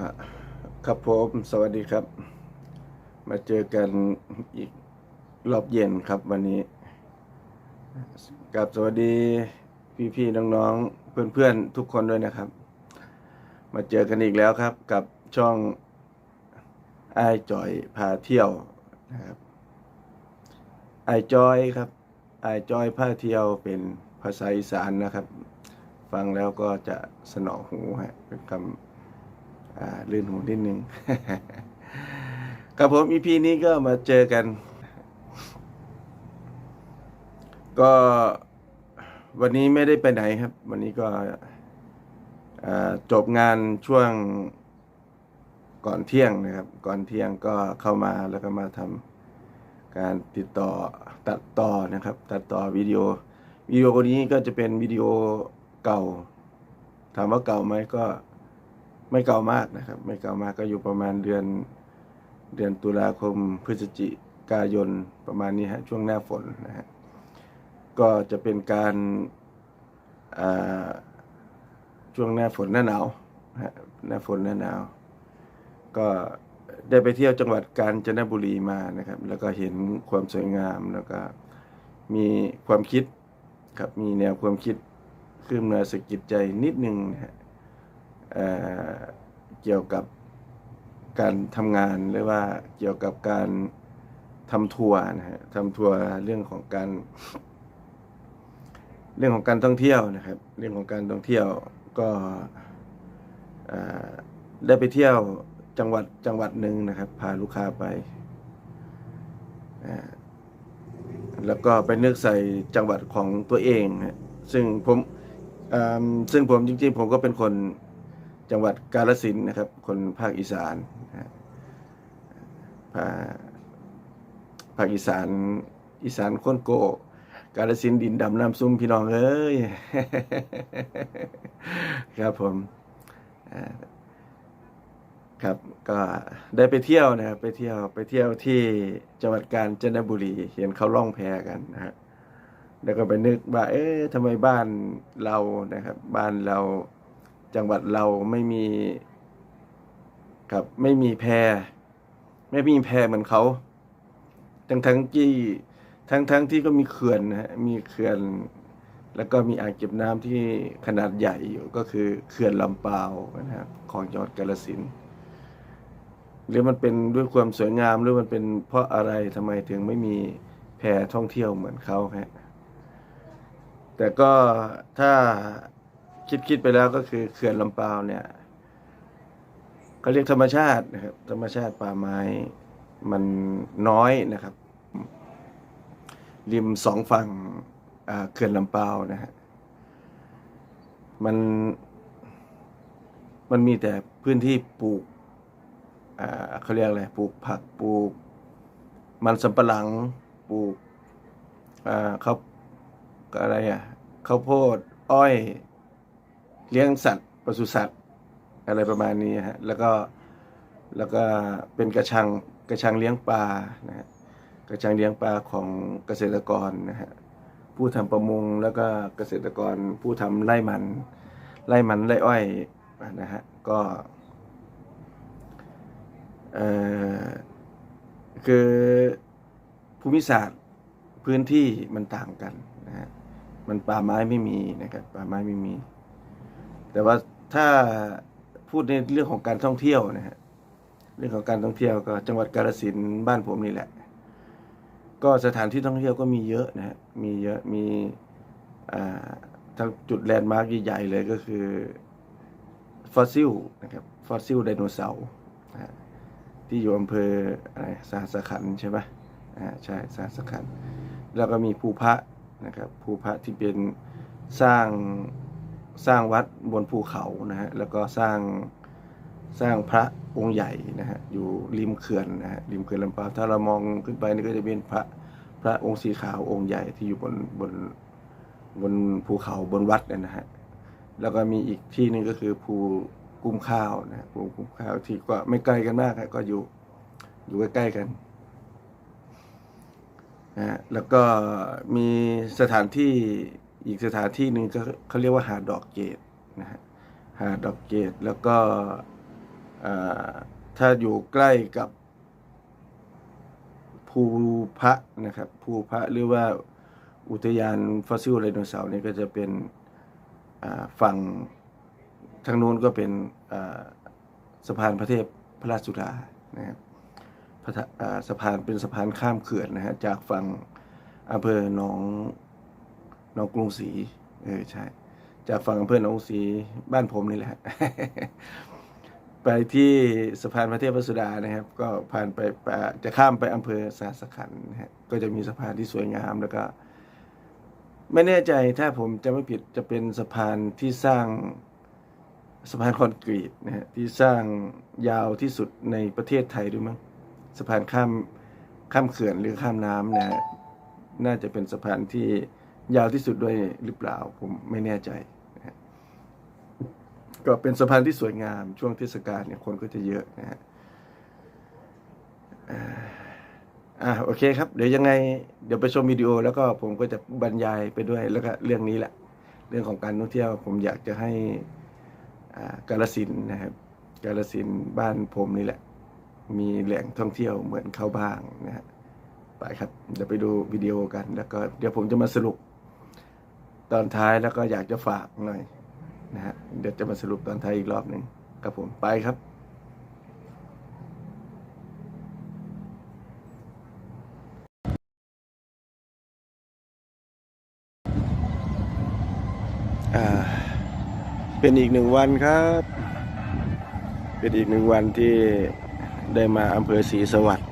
็ครับผมสวัสดีครับ มาเจอกันอีกรอบเย็นครับวันนี้กับสวัสดีพี่ๆน้องๆเพื่อนๆทุกคนด้วยนะครับ มาเจอกันอีกแล้วครับ กับช่องไอจอยพาเที่ยวนะครับไอจอยครับไอจอยพาเที่ยวเป็นภาษาอีสานนะครับ ฟังแล้วก็จะสนอหูฮะเป็นคำ ลื่นหูนิดนึงกับผมอีพีนี้ก็มาเจอกัน ก็วันนี้ไม่ได้ไปไหนครับ วันนี้ก็จบงานช่วงก่อนเที่ยงนะครับ ก่อนเที่ยงก็เข้ามาแล้วก็มาทำการติดต่อตัดต่อนะครับ ตัดต่อวิดีโอวิดีโอนี้ก็จะเป็นวิดีโอเก่า ถามว่าเก่าไหมก็ ไม่เก่ามากนะครับ ไม่เก่ามากก็อยู่ประมาณเดือนเดือนตุลาคมพฤศจิกายนประมาณนี้ฮะช่วงหน้าฝนนะฮะก็จะเป็นการอ่าช่วงหน้าฝนหน้าหนาวฮะหน้าฝนหน้าหนาว ก็ได้ไปเที่ยวจังหวัดกาญจนบุรีมานะครับ แล้วก็เห็นความสวยงามแล้วก็มีความคิดครับมีแนวความคิดขึ้นมาสะกิดใจนิดนึงนะฮะ เกี่ยวกับการทำงานหรือว่าเกี่ยวกับการทำทัวร์นะฮะทำทัวร์เรื่องของการ เรื่องของการท่องเที่ยวนะครับ เรื่องของการท่องเที่ยวก็ได้ไปเที่ยวจังหวัดจังหวัดหนึ่งนะครับ พาลูกค้าไป แล้วก็ไปนึกใส่จังหวัดของตัวเองฮะซึ่งผมซึ่งผมจริงๆ ผมก็เป็นคน จังหวัดกาฬสินนะครับ คนภาคอีสานภาภาคอีสานอีสานคนโก กาฬสินธ์ดินดำน้ำซุ่มพี่น้องเอ้ยครับผมครับก็ได้ไปเที่ยวนะครับไปเที่ยวไปเที่ยวที่จังหวัดกาญจนบุรีเห็นเขาล่องแพกันนะฮะแล้วก็ไปนึกว่าเอ๊ะทำไมบ้านเรานะครับ บ้านเรา จังหวัดเราไม่มีครับไม่มีแพร ไม่มีแพรเหมือนเขาทั้งทั้งที่ทั้งทั้งที่ก็มีเขื่อนนะฮะมีเขื่อน แล้วก็มีอ่างเก็บน้ำที่ขนาดใหญ่อยู่ก็คือเขื่อนลำปาวนะครับของจังหวัดกาฬสินธุ์หรือมันเป็นด้วยความสวยงามหรือมันเป็นเพราะอะไรทำไมถึงไม่มีแพรท่องเที่ยวเหมือนเขาฮะแต่ก็ถ้า คิดคิดไปแล้วก็คือเขื่อนลำปาวเนี่ยเขาเรียกธรรมชาตินะครับ ธรรมชาติป่าไม้มันน้อยนะครับ ริมสองฝั่งเขื่อนลำปาวนะฮะมันมันมีแต่พื้นที่ปลูกเขาเรียกอะไรปลูกผักปลูก มันสำปะหลังปลูกอ่าเขาอะไรอะข้าวโพดอ้อย เลี้ยงสัตว์ปศุสัตว์อะไรประมาณนี้ฮะแล้วก็แล้วก็เป็นกระชังกระชังเลี้ยงปลานะฮะกระชังเลี้ยงปลาของเกษตรกรนะฮะผู้ทำประมงแล้วก็เกษตรกรผู้ทำไร่มันไร่มันไร่อ้อยนะฮะก็เอ่อคือภูมิศาสตร์พื้นที่มันต่างกันนะฮะมันป่าไม้ไม่มีนะครับป่าไม้ไม่มี แต่ว่าถ้าพูดในเรื่องของการท่องเที่ยวนะฮะเรื่องของการท่องเที่ยวก็จังหวัดกาฬสินธุ์บ้านผมนี่แหละ ก็สถานที่ท่องเที่ยวก็มีเยอะนะฮะมีเยอะมีอ่าทั้งจุดแลนด์มาร์กใหญ่ๆเลยก็คือฟอสซิลนะครับฟอสซิลไดโนเสาร์ที่อยู่อำเภออะไรสาสขันใช่ไหมอ่าใช่สาสขัน แล้วก็มีภูพระนะครับภูพระที่เป็นสร้าง สร้างวัดบนภูเขานะฮะแล้วก็สร้างสร้างพระองค์ใหญ่นะฮะอยู่ริมเขื่อนนะฮะริมเขื่อนลำปาวถ้าเรามองขึ้นไปนี่ก็จะเป็นพระพระองค์สีขาวองค์ใหญ่ที่อยู่บนบนบนภูเขาบนวัดเนี่ยนะฮะแล้วก็มีอีกที่หนึงก็คือภูกุ้มข้าวนะฮะภูกุ้มข้าวที่ก็ไม่ไกลกันมากฮะก็อยู่อยู่ใกล้ๆกันนะฮะแล้วก็มีสถานที่ อีกสถานที่หนึ่งก็เขาเรียกว่าหาดดอกเกตนะฮะหาดดอกเกตแล้วก็ถ้าอยู่ใกล้กับภูพระนะครับภูพระหรือว่าอุทยานฟอสซิลไดโนเสาร์นี่ก็จะเป็นฝั่งทางนู้นก็เป็นสะพานพระเทพพระราชสุดานะครับสะพานเป็นสะพานข้ามเขื่อนนะฮะจากฝั่งอำเภอหนอง หนองกรุงศรีเออใช่ จากฝั่งอำเภอหนองกรุงศรีบ้านผมนี่แหละ ไปที่สะพานพระเทพวสุดานะครับ ก็ผ่านไปจะข้ามไปอำเภอสาสขันนะฮะก็จะมีสะพานที่สวยงามแล้วก็ ไม่แน่ใจถ้าผมจะไม่ผิดจะเป็นสะพานที่สร้างสะพานคอนกรีตนะฮะที่สร้างยาวที่สุดในประเทศไทยด้วยมั้งสะพานข้ามข้ามเขื่อนหรือข้ามน้ำนะฮะน่าจะเป็นสะพานที่ ยาวที่สุดด้วยหรือเปล่า ผมไม่แน่ใจก็เป็นสะพานที่สวยงามช่วงเทศกาลเนี่ยคนก็จะเยอะนะฮะอ่าโอเคครับ เดี๋ยวยังไง เดี๋ยวไปชมวิดีโอ แล้วก็ผมก็จะบรรยายไปด้วยแล้วก็เรื่องนี้แหละ เรื่องของการท่องเที่ยว ผมอยากจะให้อ่ากาลสินนะครับกาลสินบ้านผมนี่แหละ มีแหล่งท่องเที่ยวเหมือนเขาบ้างนะฮะไปครับ เดี๋ยวไปดูวิดีโอกัน แล้วก็เดี๋ยวผมจะมาสรุป ตอนท้ายแล้วก็อยากจะฝากหน่อยนะฮะเดี๋ยวจะมาสรุปตอนท้ายอีกรอบหนึ่งครับผมไปครับเป็นอีกหนึ่งวันครับ เป็นอีกหนึ่งวันที่ได้มาอำเภอศรีสวัสดิ์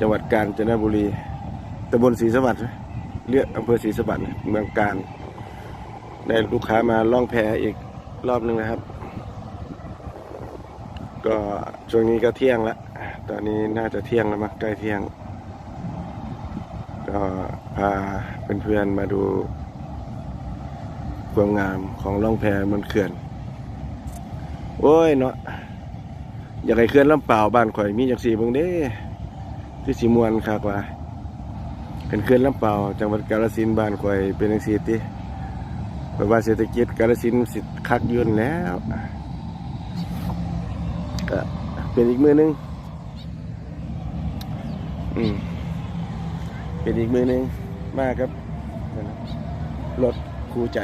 จังหวัดกาญจนบุรีตำบลศรีสวัสดิ์ เรียกอำเภอศรีสวัสดิ์เมืองกาญได้ลูกค้ามาล่องแพอีกรอบหนึ่งนะครับ ก็ช่วงนี้ก็เที่ยงแล้วตอนนี้น่าจะเที่ยงแล้วมั้งใกล้เที่ยง ก็พาเพื่อนๆมาดูความงามของล่องแพบนเขื่อน โอ้ยเนาะอยากให้เขื่อนลำเปล่าบ้านข่อยมีอย่างสี่เบิ่งเด้ คือสีมวนคักว่า เป็นเขื่อนลำเปล่าจังหวัดกาฬสินธุ์บ้านข่อยเป็นจังซี่ติเพราะว่าเศรษฐกิจกาลสินธุ์สิคักยืนแล้วก็เป็นอีกมือหนึงอืมเป็นอีกมือหนึงมากครับรถคู่ใจ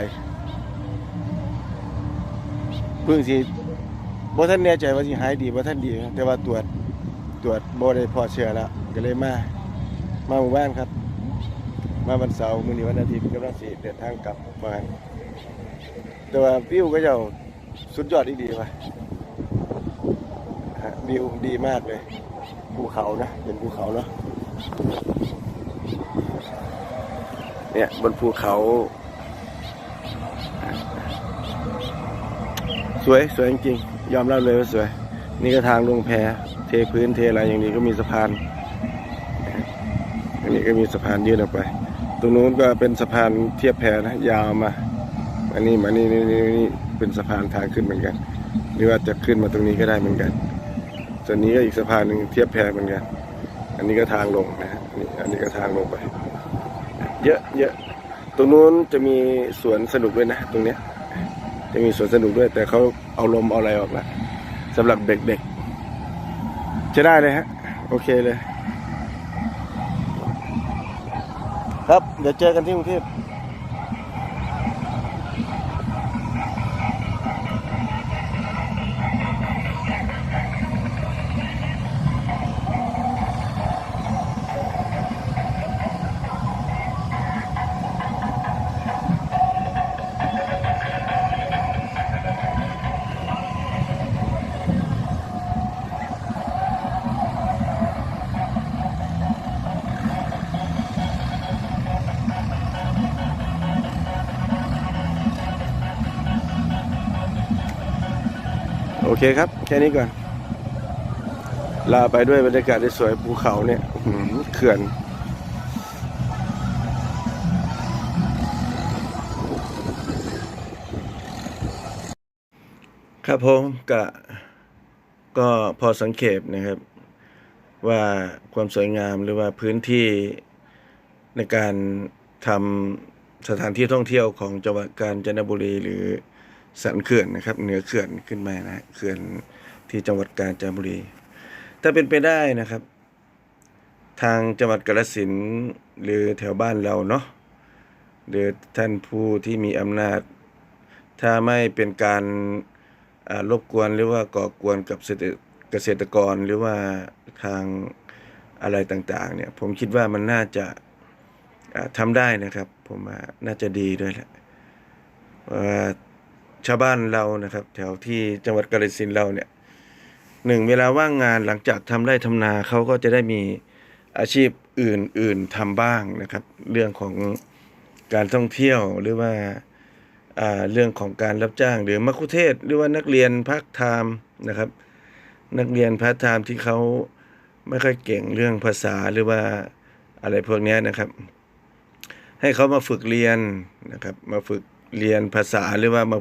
เพิ่งสิบ่ท่านแน่ใจว่าสิหายดีบ่ท่านดี แต่ว่าตรวจตรวจบ่ได้พอเชื้อแล้วก็เลยมา มาหมู่บ้านครับ มาวันเสาร์มื้อนี้วันอาทิตย์กำลังสิเดินทางกลับบ้าแต่ว่าวิวก็จะสุดยอดดีๆว่ะฮะวิวดีมากเลยภูเขานะเป็นภูเขาเนาะเนี่ยบนภูเขา สวยสวยจริงๆยอมรับเลยว่าสวย นี่ก็ทางลงแพเทพื้นเทอะไรอย่างนี้ก็มีสะพานอันนี้ก็มีสะพานยื่นออกไป ตรงนู้นก็เป็นสะพานเทียบแพนะยาวมาอันนี้มานี่นี่นี่นี่เป็นสะพานทางขึ้นเหมือนกันหรือว่าจะขึ้นมาตรงนี้ก็ได้เหมือนกันส่วนนี้ก็อีกสะพานหนึ่งเทียบแพเหมือนกัน อันนี้ก็ทางลงนะฮะอันนี้อันนี้ก็ทางลงไป เยอะเยอะตรงนู้นจะมีสวนสนุกด้วยนะ ตรงเนี้ย จะมีสวนสนุกด้วย แต่เขาเอาลมเอาอะไรออกล้วสำหรับเด็กๆ จะได้เลยฮะ โอเคเลย ครับ เดี๋ยวเจอกันที่กรุงเทพ อเคครับ แค่นี้ก่อน ลาไปด้วยบรรยากาศที่สวยภูเขาเนี่ยเขื่อนครับผมก็ก็พอสังเกตนะครับ ว่าความสวยงามหรือว่าพื้นที่ในการทำสถานที่ท่องเที่ยวของจังหวัดกาญจนบุรีหรือ สันเขื่อนนะครับ เหนือเขื่อนขึ้นมานะเขื่อนที่จังหวัดกาญจนบุรี ถ้าเป็นไปได้นะครับ ทางจังหวัดกาฬสินธุ์หรือแถวบ้านเราเนาะหรือท่านผู้ที่มีอำนาจ ถ้าไม่เป็นการรบกวนหรือว่าก่อกวนกับเกษตรกรหรือว่าทางอะไรต่างๆ เนี่ย ผมคิดว่ามันน่าจะอ่าทำได้นะครับ ผมน่าจะดีด้วยแหละเพราะว่า ชาวบ้านเรานะครับ แถวที่จังหวัดกาฬสินเราเนี่ยหนึ่งเวลาว่างงานหลังจากทำไร่ทำนาเขาก็จะได้มีอาชีพอื่น ๆทำบ้างนะครับ เรื่องของการท่องเที่ยวหรือว่าอ่าเรื่องของการรับจ้าง หรือมัคคุเทศหรือว่านักเรียนพักไทม์นะครับ นักเรียนพาร์ทไทม์ที่เขาไม่ค่อยเก่งเรื่องภาษาหรือว่าอะไรพวกนี้นะครับ ให้เขามาฝึกเรียนนะครับ มาฝึกเรียนภาษาหรือว่ามา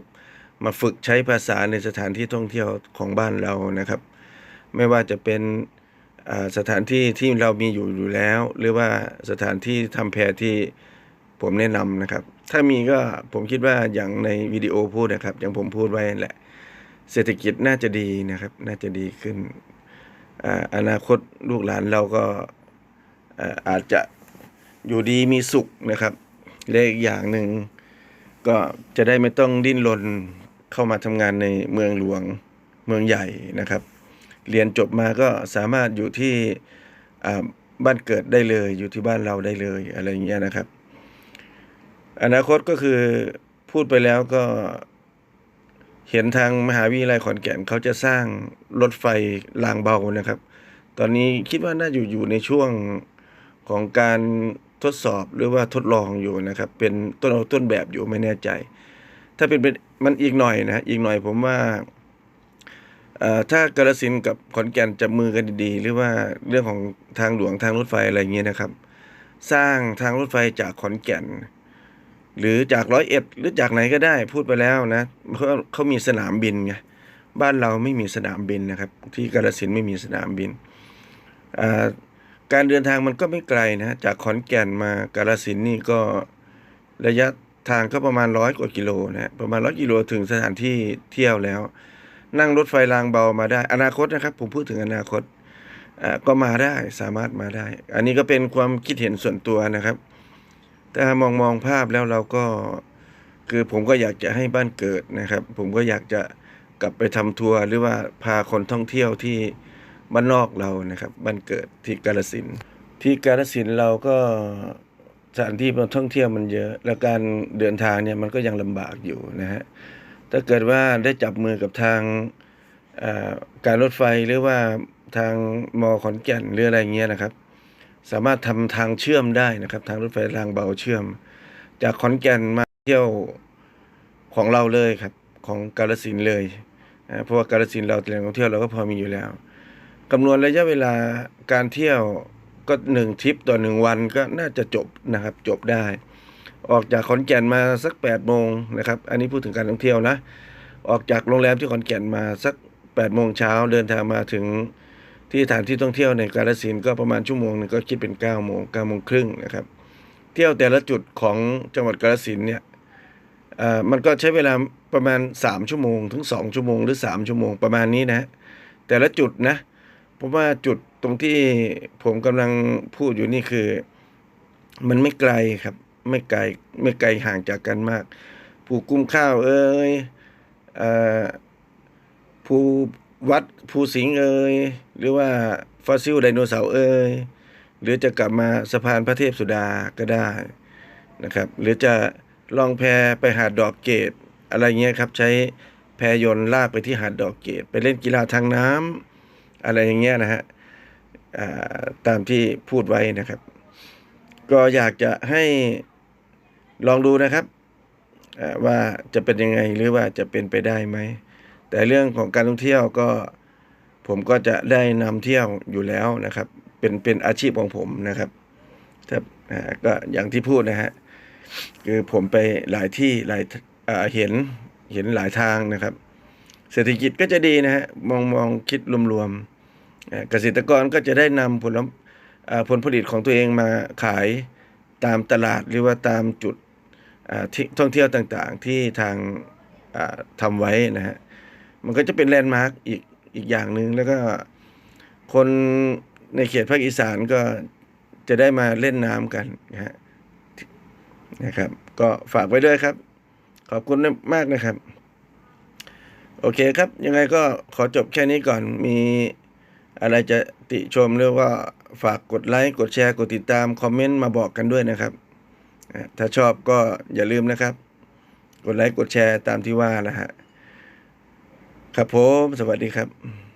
มาฝึกใช้ภาษาในสถานที่ท่องเที่ยวของบ้านเรานะครับ ไม่ว่าจะเป็นสถานที่ที่เรามีอยู่อยู่แล้ว หรือว่าสถานที่ทำแพรที่ผมแนะนำนะครับ ถ้ามีก็ผมคิดว่าอย่างในวิดีโอพูดนะครับ อย่างผมพูดไว้แหละ เศรษฐกิจน่าจะดีนะครับ น่าจะดีขึ้นออนาคตลูกหลานเราก็อาอาจจะอยู่ดีมีสุขนะครับและอีกอย่างหนึ่งก็จะได้ไม่ต้องดิ้นรน เข้ามาทำงานในเมืองหลวงเมืองใหญ่นะครับ เรียนจบมาก็สามารถอยู่ที่บ้านเกิดได้เลยอยู่ที่บ้านเราได้เลยอะไรอย่างเงี้ยนะครับ อนาคตก็คือพูดไปแล้วก็เห็นทางมหาวิทยาลัยขอนแก่นเขาจะสร้างรถไฟรางเบานะครับ ตอนนี้คิดว่าน่าอยู่อยู่ในช่วงของการทดสอบหรือว่าทดลองอยู่นะครับ เป็นต้นต้นแบบอยู่ไม่แน่ใจ ถ้าเป็นเป็นมันอีกหน่อยนะอีกหน่อยผมว่าถ้ากาฬสินกับขอนแก่นจับมือกันดีๆ หรือว่าเรื่องของทางหลวงทางรถไฟอะไรเงี้ยนะครับ สร้างทางรถไฟจากขอนแก่น หรือจากร้อยเอ็ดหรือจากไหนก็ได้พูดไปแล้วนะเขาเขามีสนามบินไงบ้านเราไม่มีสนามบินนะครับ ที่กาฬสินไม่มีสนามบิน การเดินทางมันก็ไม่ไกลนะจากขอนแก่นมากาฬสินนี่ก็ระยะ ทางก็ประมาณร้อยกว่ากิโลนะฮะประมาณร้อยกิโลถึงสถานที่เที่ยวแล้ว นั่งรถไฟรางเบามาได้ อนาคตนะครับ ผมพูดถึงอนาคตอ่าก็มาได้สามารถมาได้ อันนี้ก็เป็นความคิดเห็นส่วนตัวนะครับถ้ามองมองภาพแล้วเราก็คือผมก็อยากจะให้บ้านเกิดนะครับ ผมก็อยากจะกลับไปทำทัวร์หรือว่าพาคนท่องเที่ยวที่บ้านนอกเรานะครับบ้านเกิดที่กาฬสินที่กาฬสินเราก็ สถานที่มันท่องเที่ยวมันเยอะ แล้วการเดินทางเนี่ยมันก็ยังลำบากอยู่นะฮะถ้าเกิดว่าได้จับมือกับทางการรถไฟหรือว่าทางมอขอนแก่นหรืออะไรเงี้ยนะครับ สามารถทำทางเชื่อมได้นะครับ ทางรถไฟรางเบาเชื่อม จากขอนแก่นมาเที่ยวของเราเลยครับของกาฬสินเลยนะเพราะว่ากาฬสินเราแหล่งท่องเที่ยวเราก็พอมีอยู่แล้วคำนวณระยะเวลาการเที่ยว ก็หนึ่งทริปต่อหนึ่งวันก็น่าจะจบนะครับ จบได้ ออกจากขอนแก่นมาสักแปดโมงนะครับ อันนี้พูดถึงการท่องเที่ยวนะ ออกจากโรงแรมที่ขอนแก่นมาสักแปดโมงเช้าเดินทางมาถึงที่สถานที่ท่องเที่ยวในกาฬสินก็ประมาณชั่วโมงนึงก็คิดเป็น9ก้าโมงเก้าโมงครึ่งนะครับ เที่ยวแต่ละจุดของจังหวัดกาฬสินเนี่ยมันก็ใช้เวลาประมาณ 3 ชั่วโมง ถึง 2 ชั่วโมงหรือ 3 ชั่วโมงประมาณนี้นะ แต่ละจุดนะผมว่าจุด ตรงที่ผมกำลังพูดอยู่นี่คือ มันไม่ไกลครับ ไม่ไกลไม่ไกลห่างจากกันมากภูกุ้มข้าวเอ้ยอ่อภูวัดภูสิงเอ่ยหรือว่าฟอสซิลไดโนเสาร์เอ่ยหรือจะกลับมาสะพานพระเทพสุดาก็ได้นะครับ หรือจะลองแพไปหาดดอกเกต อะไรเงี้ยครับ ใช้แพยนต์ลากไปที่หาดดอกเกต ไปเล่นกีฬาทางน้ำอะไรอย่างเงี้ยนะฮะ ตามที่พูดไว้นะครับ ก็อยากจะให้ลองดูนะครับว่าจะเป็นยังไงหรือว่าจะเป็นไปได้ไหม แต่เรื่องของการท่องเที่ยวก็ผมก็จะได้นำเที่ยวอยู่แล้วนะครับ เป็นเป็นอาชีพของผมนะครับครับก็อย่างที่พูดนะฮะคือผมไปหลายที่หลายเห็นเห็นหลายทางนะครับ เศรษฐกิจก็จะดีนะฮะมองมองคิดรวมๆ เกษตรกรก็จะได้นำผลผลผลิตของตัวเองมาขายตามตลาดหรือว่าตามจุดท่องเที่ยวต่างๆ ที่ทางทำไว้นะฮะมันก็จะเป็นแลนด์มาร์กอีกอีกอย่างหนึ่งแล้วก็คนในเขตภาคอีสานก็จะได้มาเล่นน้ำกันนะฮะนะครับ ก็ฝากไว้ด้วยครับ ขอบคุณมากนะครับ โอเคครับ ยังไงก็ขอจบแค่นี้ก่อนมี อะไรจะติชมหรือว่าฝากกดไลค์กดแชร์กดติดตามคอมเมนต์มาบอกกันด้วยนะครับ ถ้าชอบก็อย่าลืมนะครับ กดไลค์กดแชร์ตามที่ว่านะฮะครับผมสวัสดีครับ